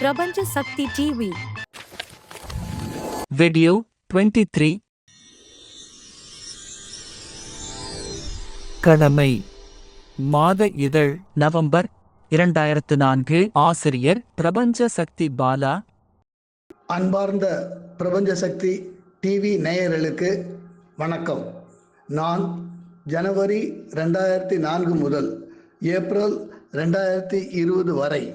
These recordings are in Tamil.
பிரபஞ்ச சக்தி டிவி Video 23 கடமை. மாத இதழ். நவம்பர் இரண்டாயிரத்து நான்கு. ஆசிரியர் பிரபஞ்ச சக்தி பாலா. அன்பார்ந்த பிரபஞ்ச சக்தி டிவி நேயர்களுக்கு வணக்கம். நான் ஜனவரி ரெண்டாயிரத்தி நான்கு முதல் ஏப்ரல் ரெண்டாயிரத்தி இருபது வரை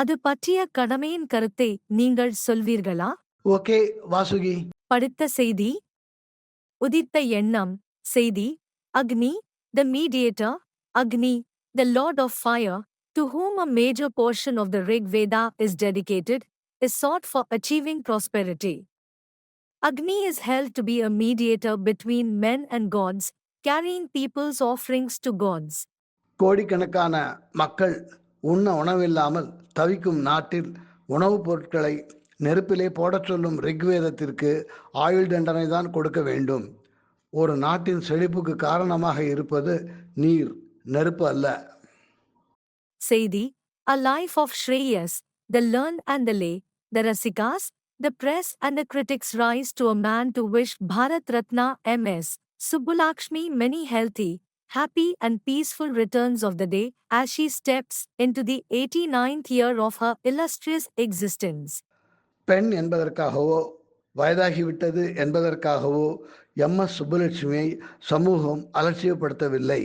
அது பற்றிய கடமையின் கருத்தை நீங்கள் சொல்வீர்களா ஓகே வாசுகி படித்த செய்தி உதித்த எண்ணம் செய்தி Agni the mediator Agni the lord of fire to whom a major portion of the Rig Veda is dedicated, is sought for achieving prosperity. Agni is held to be a mediator between men and gods, carrying people's offerings to gods. கோடிக்கணக்கான மக்கள் உண்ண உணவில்லாமல் தவிக்கும் நாட்டில் உணவுப் பொருட்களை நெருப்பிலே போடச் சொல்லும் ரிக்வேதத்திற்கு ஆயுள் தண்டனை தான் கொடுக்க வேண்டும் ஒரு நாட்டின் செழிப்புக்கு காரணமாக இருப்பது நீர் நெருப்பு அல்ல செய்தி a life of Shreyas the learn and the lay the rasikas the press and the critics rise to a man to wish Bharat Ratna M S Subbulakshmi many healthy happy and peaceful returns of the day as she steps into the 89th year of her illustrious existence. பெண் என்பதற்காகவோ வயதாகிவிட்டது என்பதற்காகவோ எம் எஸ் சுப்புலட்சுமியை சமூகம் அலட்சியப்படுத்தவில்லை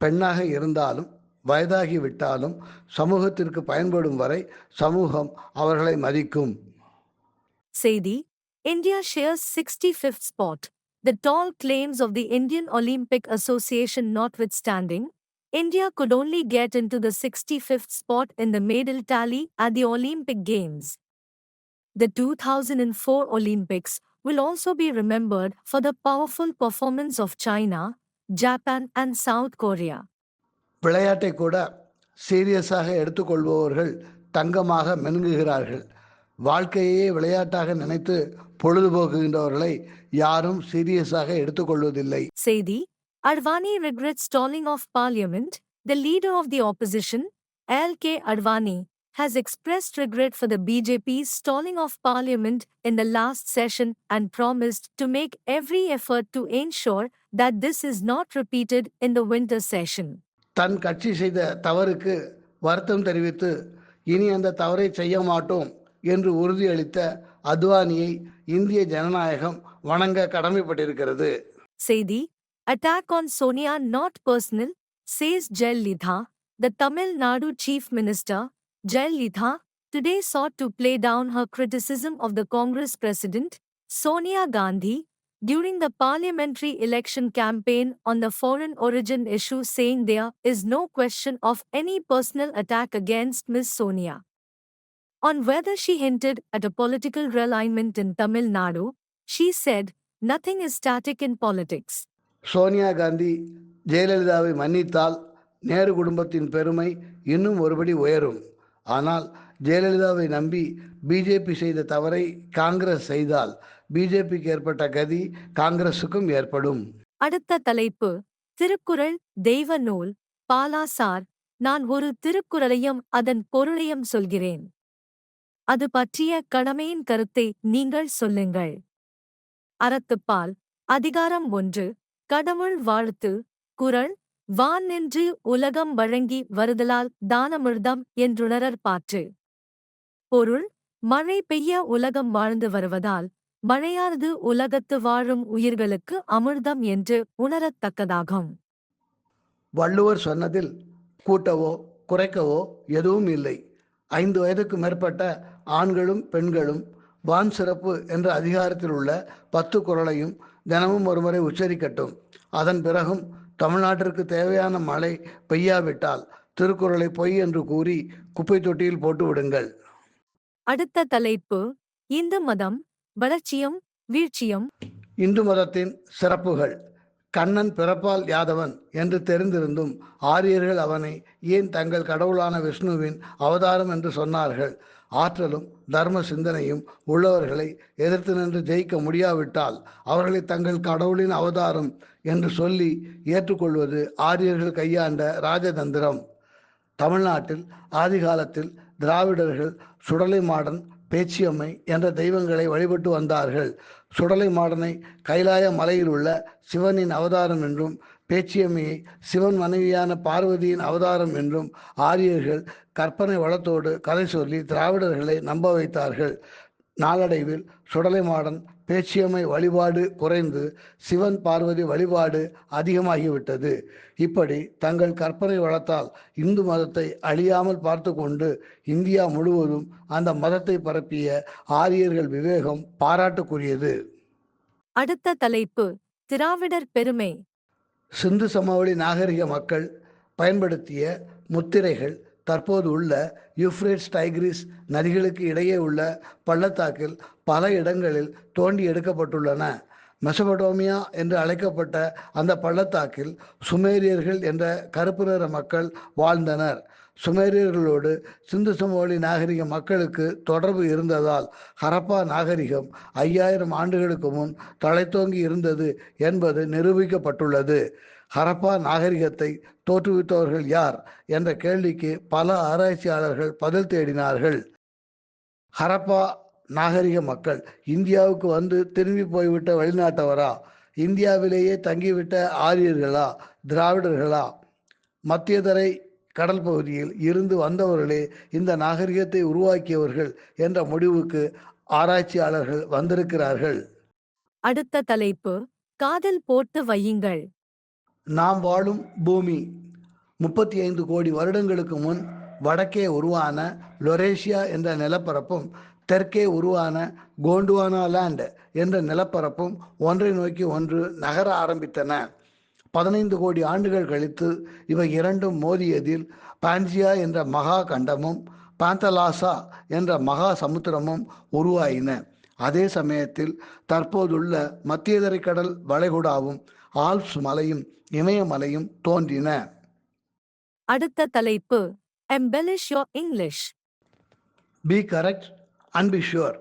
பெண்ணாக இருந்தாலும் வயதாகிவிட்டாலும் சமூகத்திற்கு பயன்படும் வரை சமூகம் அவர்களை மதிக்கும் Seidi, India shares 65th spot. The tall claims of the Indian Olympic Association notwithstanding, India could only get into the 65th spot in the medal tally at the Olympic Games. The 2004 Olympics will also be remembered for the powerful performance of China, Japan, and South Korea. விளையாட்டை கூட சீரியஸாக எடுத்துக்கொள்பவர்கள் தங்கமாக மெனுங்குகிறார்கள் வாழ்க்கையே விளையாட்டாக நினைத்து பொழுதுபோக்குகின்றவர்களை யாரும் சீரியஸாக எடுத்துக்கொள்வதில்லை Seidi, Advani regrets stalling of parliament. The leader of the opposition, L.K. Advani, has expressed regret for the BJP's stalling of parliament in the last session and promised to make every effort to ensure that this is not repeated in the winter session. தன் கட்சி செய்த தவறுக்கு வருத்தம் தெரிவித்து இனி அந்த தவறை செய்ய மாட்டோம் என்று உறுதியளித்த அத்வானியை இந்திய ஜனநாயகம் வணங்க கடமைப்பட்டிருக்கிறது Seidi, attack on Sonia not personal, says Jal Litha, the Tamil Nadu Chief Minister, Jal Litha, today sought to play down her criticism of the Congress President, Sonia Gandhi, during the parliamentary election campaign on the foreign origin issue saying there is no question of any personal attack against Ms. Sonia. On whether she hinted at a political realignment in Tamil Nadu, she said, Nothing is static in politics. Sonia Gandhi ஜெயலலிதாவை மன்னித்தால் நேரு குடும்பத்தின் பெருமை இன்னும் ஒருபடி உயரும். ஆனால் ஜெயலலிதாவை நம்பி பிஜேபி செய்த தவறை காங்கிரஸ் செய்தால் பிஜேபிக்கு ஏற்பட்ட கதி காங்கிரசுக்கும் ஏற்படும். அடுத்த தலைப்பு திருக்குறள் தெய்வ நூல் பாலாசார். நான் ஒரு திருக்குறளையும் அதன் பொருளையும் சொல்கிறேன். அது பற்றிய கடமையின் கருத்தை நீங்கள் சொல்லுங்கள். அறத்துப்பால் அதிகாரம் ஒன்று கடவுள் வாழ்த்து குரல் வான் நின்று உலகம் வழங்கி வருதலால் தானமிர்தம் என்றுணரர் பாற்று. பொருள் மழை பெய்ய உலகம் வாழ்ந்து வருவதால் மழையானது உலகத்து வாழும் உயிர்களுக்கு அமிர்தம் என்று உணரத்தக்கதாகும் வள்ளுவர் சொன்னதில் கூட்டவோ குறைக்கவோ எதுவும் இல்லை. ஐந்து வயதுக்கு மேற்பட்ட ஆண்களும் பெண்களும் வான் சிறப்பு என்ற அதிகாரத்தில் உள்ள பத்து குறளையும் தினமும் ஒருமுறை உச்சரிக்கட்டும். அதன் பிறகும் தமிழ்நாட்டிற்கு தேவையான மழை பெய்யாவிட்டால் திருக்குறளை பொய் என்று கூறி குப்பை தொட்டியில் போட்டு விடுங்கள். அடுத்த தலைப்பு இந்து மதம் வளர்ச்சியும் வீழ்ச்சியும். இந்து மதத்தின் சிறப்புகள். கண்ணன் பிறப்பால் யாதவன் என்று தெரிந்திருந்தும் ஆரியர்கள் அவனை ஏன் தங்கள் கடவுளான விஷ்ணுவின் அவதாரம் என்று சொன்னார்கள்? ஆற்றலும் தர்ம சிந்தனையும் உள்ளவர்களை எதிர்த்து நின்று ஜெயிக்க முடியாவிட்டால் அவர்களை தங்கள் கடவுளின் அவதாரம் என்று சொல்லி ஏற்றுக்கொள்வது ஆரியர்கள் கையாண்ட ராஜதந்திரம். தமிழ்நாட்டில் ஆதிகாலத்தில் திராவிடர்கள் சுடலை மாடன் பேச்சியம்மை என்ற தெய்வங்களை வழிபட்டு வந்தார்கள். சுடலை மாடனை கைலாய மலையில் உள்ள சிவனின் அவதாரம் என்றும் பேச்சியம்மையை சிவன் மனைவியான பார்வதியின் அவதாரம் என்றும் ஆரியர்கள் கற்பனை வளத்தோடு கதை சொல்லி திராவிடர்களை நம்ப வைத்தார்கள். நாளடைவில் சுடலை மாடன் பேச்சியம்மை வழிபாடு குறைந்து சிவன் பார்வதி வழிபாடு அதிகமாகிவிட்டது. இப்படி தங்கள் கற்பனை வளத்தால் இந்து மதத்தை அழியாமல் பார்த்து கொண்டு இந்தியா முழுவதும் அந்த மதத்தை பரப்பிய ஆரியர்கள் விவேகம் பாராட்டுக்குரியது. அடுத்த தலைப்பு திராவிடர் பெருமை. சிந்து சமவெளி நாகரிக மக்கள் பயன்படுத்திய முத்திரைகள் தற்போது உள்ள யூஃப்ரேட்ஸ் டைக்ரிஸ் நதிகளுக்கு இடையே உள்ள பள்ளத்தாக்கில் பல இடங்களில் தோண்டி எடுக்கப்பட்டுள்ளன. மெசபடோமியா என்று அழைக்கப்பட்ட அந்த பள்ளத்தாக்கில் சுமேரியர்கள் என்ற கருப்பு நிற மக்கள் வாழ்ந்தனர். சுமேரியர்களோடு சிந்து சமவெளி நாகரிக மக்களுக்கு தொடர்பு இருந்ததால் ஹரப்பா நாகரிகம் ஐயாயிரம் ஆண்டுகளுக்கு முன் தழைத்தோங்கி இருந்தது என்பது நிரூபிக்கப்பட்டுள்ளது. ஹரப்பா நாகரிகத்தை தோற்றுவித்தவர்கள் யார் என்ற கேள்விக்கு பல ஆராய்ச்சியாளர்கள் பதில் தேடினார்கள். ஹரப்பா நாகரிக மக்கள் இந்தியாவுக்கு வந்து திரும்பி போய்விட்ட வெளிநாட்டவரா? இந்தியாவிலேயே தங்கிவிட்ட ஆரியர்களா? திராவிடர்களா? மத்தியதரை கடல் பகுதியில் இருந்து வந்தவர்களே இந்த நாகரிகத்தை உருவாக்கியவர்கள் என்ற முடிவுக்கு ஆராய்ச்சியாளர்கள் வந்திருக்கிறார்கள். அடுத்த தலைப்பு காதல் போட்டு வையுங்கள். நாம் வாழும் பூமி முப்பத்தி ஐந்து கோடி வருடங்களுக்கு முன் வடக்கே உருவான லொரேஷியா என்ற நிலப்பரப்பும் தெற்கே உருவான கோண்டுவானா லேண்ட் என்ற நிலப்பரப்பும் ஒன்றை நோக்கி ஒன்று நகர ஆரம்பித்தன. பதினைந்து கோடி ஆண்டுகள் கழித்து இவை இரண்டும் மோதியதில் பான்சியா என்ற மகா கண்டமும் பாந்தலாசா என்ற மகா சமுத்திரமும் உருவாயின. அதே சமயத்தில் தற்போதுள்ள மத்தியதரை கடல் வளைகுடாவும் ஆல்ப்ஸ் மலையும் இமயமலையும் தோன்றின அடுத்த தலைப்பு embellish your English Be correct and be sure.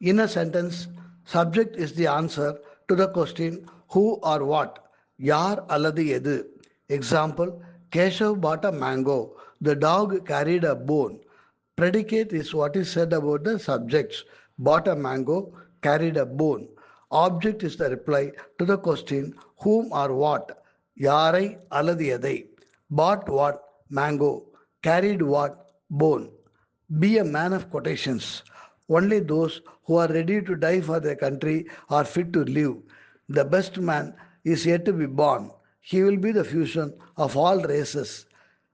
In a sentence, subject is the answer to the question who or what. யார் அல்லது எது example Keshav bought a mango. The dog carried a bone. Predicate is what is said about the subjects. Bought a mango, carried a bone. Object is the reply to the question whom or what. யாரை அல்லது எதை. Bought what? Mango. Carried what? Bone. Be a man of quotations. Only those who are ready to die for their country are fit to live. The best man is yet to be born. He will be the fusion of all races.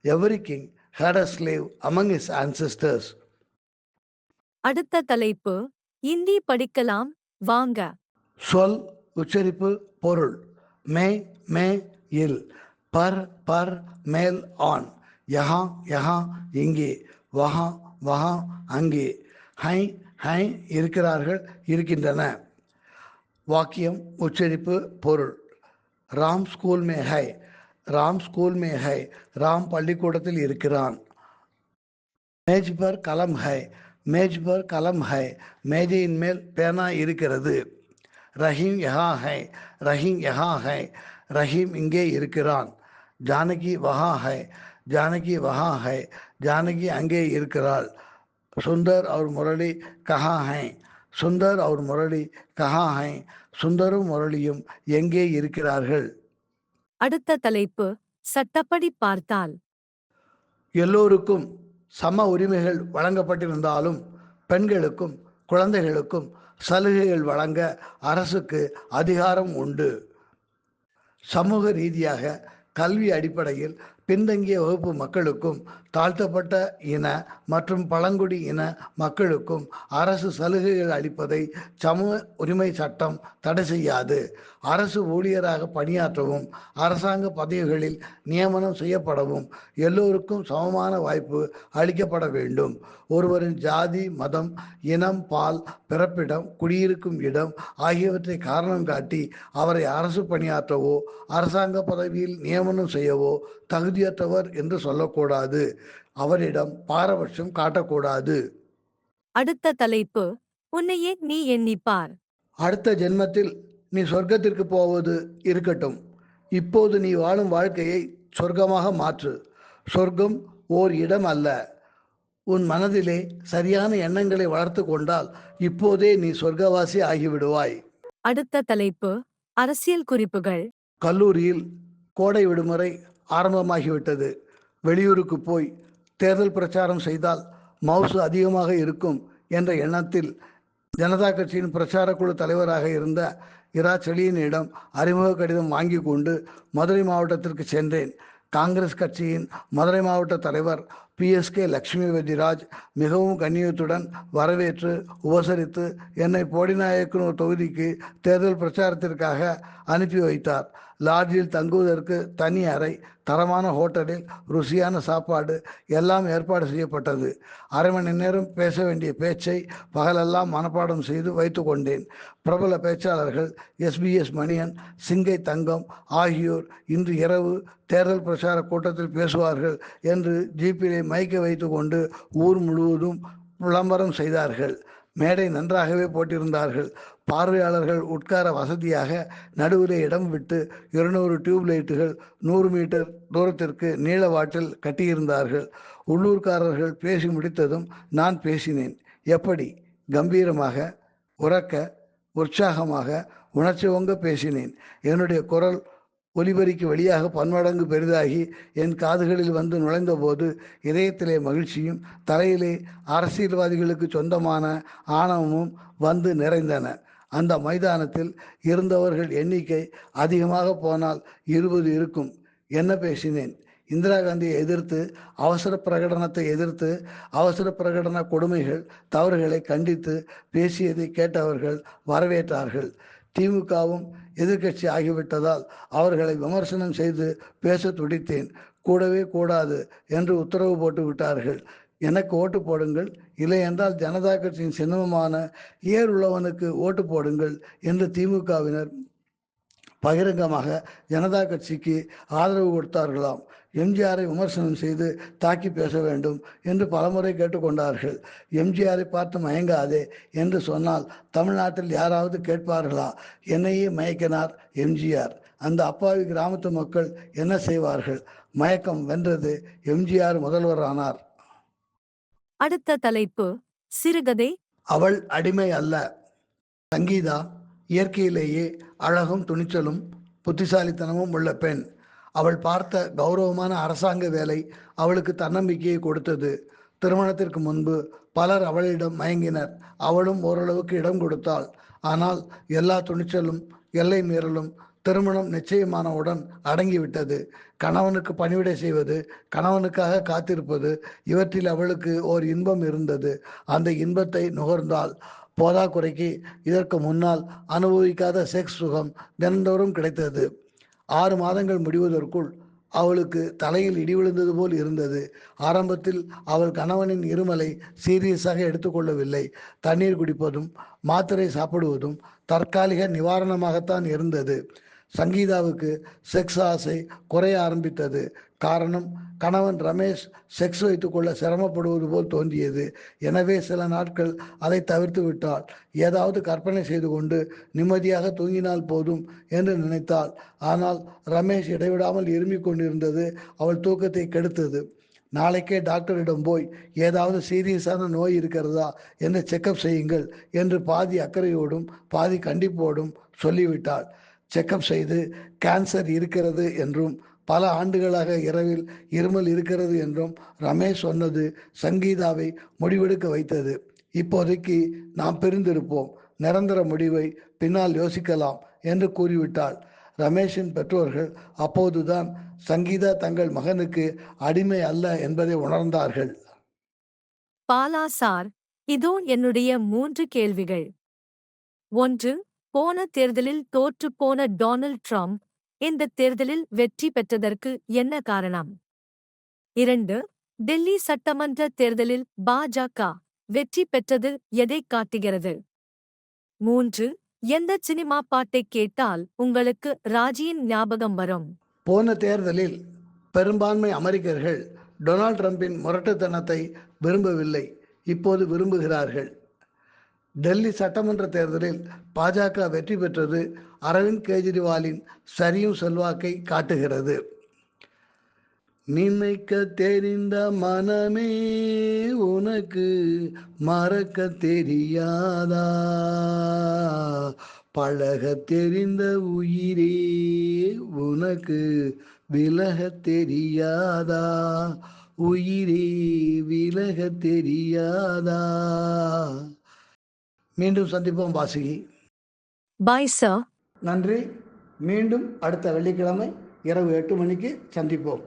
Every king had a slave among his ancestors. அடுத்த தலைப்பு இந்தி படிக்கலாம் வாங்க சொல் உச்சரிப்பு பொருள் மே மே இல். பர் பர் மேல் ஆன் யஹா யஹா இங்கே. வஹா வஹா அங்கே. ஹை ஹை இருக்கிறார்கள் இருக்கின்றன. வாக்கியம் உச்சரிப்பு பொருள். ராம் ஸ்கூல் மே ஹை. ராம் ஸ்கூல் மே ஹை. ராம் பள்ளிக்கூடத்தில் இருக்கிறான். மேஜ் பர் கலம் ஹை. மேஜ் பர் கலம் ஹை. மேஜையின் மேல் பேனா இருக்கிறது. ரஹீம் யஹா ஹை. ரஹீம் யஹா ஹை. ரஹீம் இங்கே இருக்கிறான். ஜானகி வஹா ஹை ஜானகி வஹா ஹை ஜானகி அங்கே இருக்கிறாள். சுந்தர் அவர் முரளி கஹா ஹை சுந்தர் அவர் முரளி கஹா ஹை சுந்தரும் முரளியும் எங்கே இருக்கிறார்கள்? அடுத்த தலைப்பு சட்டப்படி பார்த்தால். எல்லோருக்கும் சம உரிமைகள் வழங்கப்பட்டிருந்தாலும் பெண்களுக்கும் குழந்தைகளுக்கும் சலுகைகள் வழங்க அரசுக்கு அதிகாரம் உண்டு. சமூக ரீதியாக கல்வி அடிப்படையில் பின்தங்கிய வகுப்பு மக்களுக்கும் தாழ்த்தப்பட்ட இன மற்றும் பழங்குடி இன மக்களுக்கும் அரசு சலுகைகள் அளிப்பதை சமூக உரிமை சட்டம் தடை செய்யாது. அரசு ஊழியராக பணியாற்றவும் அரசாங்க பதவிகளில் நியமனம் செய்யப்படவும் எல்லோருக்கும் சமமான வாய்ப்பு அளிக்கப்பட வேண்டும். ஒருவரின் ஜாதி மதம் இனம் பால் பிறப்பிடம் குடியிருக்கும் இடம் ஆகியவற்றை காரணம் காட்டி அவரை அரசு பணியாற்றவோ அரசாங்க பதவியில் நியமனம் செய்யவோ தகுதியற்றவர் என்று சொல்லக்கூடாது. அவரிடம் பாரபட்சம் காட்டக்கூடாது. அடுத்த தலைப்பு உன்னையே நீ எண்ணிப்பார். அடுத்த ஜென்மத்தில் நீ சொர்க்கத்திற்கு போவது இருக்கட்டும். இப்போது நீ வாழும் வாழ்க்கையை சொர்க்கமாக மாற்று. சொர்க்கம் ஓர் இடம் அல்ல. உன் மனதிலே சரியான எண்ணங்களை வளர்த்து கொண்டால் இப்போதே நீ சொர்க்கவாசி ஆகிவிடுவாய். அடுத்த தலைப்பு அரசியல் குறிப்புகள். கல்லூரியில் கோடை விடுமுறை ஆரம்பமாகிவிட்டது. வெளியூருக்கு போய் தேர்தல் பிரச்சாரம் செய்தால் மவுசு அதிகமாக இருக்கும் என்ற எண்ணத்தில் ஜனதா கட்சியின் பிரச்சார குழு தலைவராக இருந்த இரா செழியனிடம் அறிமுக கடிதம் வாங்கி கொண்டு மதுரை மாவட்டத்திற்கு சென்றேன். காங்கிரஸ் கட்சியின் மதுரை மாவட்ட தலைவர் பிஎஸ்கே லக்ஷ்மி வெஜிராஜ் மிகவும் கண்ணியத்துடன் வரவேற்று உபசரித்து என்னை போடிநாயக்கனூர் தொகுதிக்கு தேர்தல் பிரச்சாரத்திற்காக அனுப்பி வைத்தார். லாட்ஜில் தங்குவதற்கு தனி அறை தரமான ஹோட்டலில் ருசியான சாப்பாடு எல்லாம் ஏற்பாடு செய்யப்பட்டது. அரை மணி நேரம் பேச வேண்டிய பேச்சை பகலெல்லாம் மனப்பாடம் செய்து வைத்து கொண்டேன். பிரபல பேச்சாளர்கள் எஸ்பிஎஸ் மணியன் சிங்கை தங்கம் ஆகியோர் இன்று இரவு தேர்தல் பிரச்சார கூட்டத்தில் பேசுவார்கள் என்று ஜீப்பிலே மைக்கை வைத்துக்கொண்டு ஊர் முழுவதும் விளம்பரம் செய்தார்கள். மேடை நன்றாகவே போட்டிருந்தார்கள். பார்வையாளர்கள் உட்கார வசதியாக நடுவிலே இடம் விட்டு இருநூறு டியூப் லைட்டுகள் நூறு மீட்டர் தூரத்திற்கு நீள வாட்டில் கட்டியிருந்தார்கள். உள்ளூர்காரர்கள் பேசி முடித்ததும் நான் பேசினேன். எப்படி? கம்பீரமாக உறக்க உற்சாகமாக உணர்ச்சிவொங்க பேசினேன். என்னுடைய குரல் ஒலிபரிக்கு வழியாக பன்மடங்கு பெரிதாகி என் காதுகளில் வந்து நுழைந்தபோது இதயத்திலே மகிழ்ச்சியும் தலையிலே அரசியல்வாதிகளுக்கு சொந்தமான ஆணவமும் வந்து நிறைந்தன. அந்த மைதானத்தில் இருந்தவர்கள் எண்ணிக்கை அதிகமாக போனால் இருபது இருக்கும். என்ன பேசினேன்? இந்திரா காந்தியை எதிர்த்து அவசர பிரகடனத்தை எதிர்த்து அவசர பிரகடன கொடுமைகள் தவறுகளை கண்டித்து பேசியதை கேட்டவர்கள் வரவேற்றார்கள். திமுகவும் எதிர்க்கட்சி ஆகிவிட்டதால் அவர்களை விமர்சனம் செய்து பேச துடித்தேன். கூடவே கூடாது என்று உத்தரவு போட்டு விட்டார்கள். எனக்கு ஓட்டு போடுங்கள். இல்லை என்றால் ஜனதா கட்சியின் சின்னமான ஏர் உள்ளவனுக்கு ஓட்டு போடுங்கள் என்று திமுகவினர் பகிரங்கமாக ஜனதா கட்சிக்கு ஆதரவு கொடுத்தார்களாம். எம்ஜிஆரை விமர்சனம் செய்து தாக்கி பேச வேண்டும் என்று பலமுறை கேட்டுக்கொண்டார்கள். எம்ஜிஆரை பார்த்து மயங்காதே என்று சொன்னால் தமிழ்நாட்டில் யாராவது கேட்பார்களா? என்னையே மயக்கினார் எம்ஜிஆர். அந்த அப்பாவி கிராமத்து மக்கள் என்ன செய்வார்கள்? மயக்கம் வென்றது எம்ஜிஆர் முதல்வர் ஆனார் அடுத்த தலைப்பு சிறுகதை. அவள் அடிமை அல்ல. சங்கீதா இயற்கையிலேயே அழகும் துணிச்சலும் புத்திசாலித்தனமும் உள்ள பெண். அவள் பார்த்த கௌரவமான அரசாங்க வேலை அவளுக்கு தன்னம்பிக்கையை கொடுத்தது. திருமணத்திற்கு முன்பு பலர் அவளிடம் மயங்கினர். அவளும் ஓரளவுக்கு இடம் கொடுத்தாள். ஆனால் எல்லா துணிச்சலும் எல்லை மீறலும் திருமணம் நிச்சயமானவுடன் அடங்கிவிட்டது. கணவனுக்கு பணிவிடை செய்வது கணவனுக்காக காத்திருப்பது இவற்றில் அவளுக்கு ஓர் இன்பம் இருந்தது. அந்த இன்பத்தை நுகர்ந்தாள். போதாக்குறைக்கு இதற்கு முன்னால் அனுபவிக்காத செக்ஸ் சுகம் தினந்தோறும் கிடைத்தது. ஆறு மாதங்கள் முடிவதற்குள் அவளுக்கு தலையில் இடி விழுந்தது போல் இருந்தது. ஆரம்பத்தில் அவள் கணவனின் இருமலை சீரியஸாக எடுத்துக்கொள்ளவில்லை. தண்ணீர் குடிப்பதும் மாத்திரை சாப்பிடுவதும் தற்காலிக நிவாரணமாகத்தான் இருந்தது. சங்கீதாவுக்கு செக்ஸ் ஆசை குறைய ஆரம்பித்தது. காரணம் கணவன் ரமேஷ் செக்ஸ் வைத்துக்கொள்ள சிரமப்படுவது போல் தோன்றியது. எனவே சில நாட்கள் அதை தவிர்த்து விட்டாள் ஏதாவது கற்பனை செய்து கொண்டு நிம்மதியாக தூங்கினால் போதும் என்று நினைத்தாள். ஆனால் ரமேஷ் இடைவிடாமல் இருமிக் கொண்டிருந்தது. அவள் தூக்கத்தை கெடுத்தது. நாளைக்கே டாக்டரிடம் போய் ஏதாவது சீரியஸான நோய் இருக்கிறதா என்று செக்கப் செய்யுங்கள் என்று பாதி அக்கறையோடும் பாதி கண்டிப்போடும் சொல்லிவிட்டாள். செக்கப் செய்து கேன்சர் இருக்கிறது என்றும் பல ஆண்டுகளாக இரவில் இருமல் இருக்கிறது என்றும் ரமேஷ் சொன்னது சங்கீதாவை முடிவெடுக்க வைத்தது. இப்போதைக்கு நாம் பிரிந்திருப்போம். நிரந்தர முடிவை பின்னால் யோசிக்கலாம் என்று கூறிவிட்டாள். ரமேஷின் பெற்றோர்கள் அப்போதுதான் சங்கீதா தங்கள் மகனுக்கு அடிமை அல்ல என்பதை உணர்ந்தார்கள். பாலா சார் இதோ என்னுடைய மூன்று கேள்விகள். ஒன்று போன தேர்தலில் தோற்றுப்போன டொனால்ட் ட்ரம்ப் இந்த தேர்தலில் வெற்றி பெற்றதற்கு என்ன காரணம்? இரண்டு டெல்லி சட்டமன்ற தேர்தலில் பாஜக வெற்றி பெற்றது எதை காட்டுகிறது? மூன்று எந்த சினிமா பாட்டை கேட்டால் உங்களுக்கு ராஜியின் ஞாபகம் வரும்? போன தேர்தலில் பெரும்பான்மை அமெரிக்கர்கள் டொனால்ட் ட்ரம்பின் முரட்டுத்தனத்தை விரும்பவில்லை இப்போது விரும்புகிறார்கள். டெல்லி சட்டமன்ற தேர்தலில் பாஜக வெற்றி பெற்றது அரவிந்த் கெஜ்ரிவாலின் சரியும் செல்வாக்கை காட்டுகிறது. நினைக்க தெரிந்த மனமே உனக்கு மறக்க தெரியாதா? பழக தெரிந்த உயிரே உனக்கு விலக தெரியாதா? உயிரே விலக தெரியாதா? மீண்டும் சந்திப்போம் வாசுகி. பாய் சார் நன்றி. மீண்டும் அடுத்த வெள்ளிக்கிழமை இரவு எட்டு மணிக்கு சந்திப்போம்.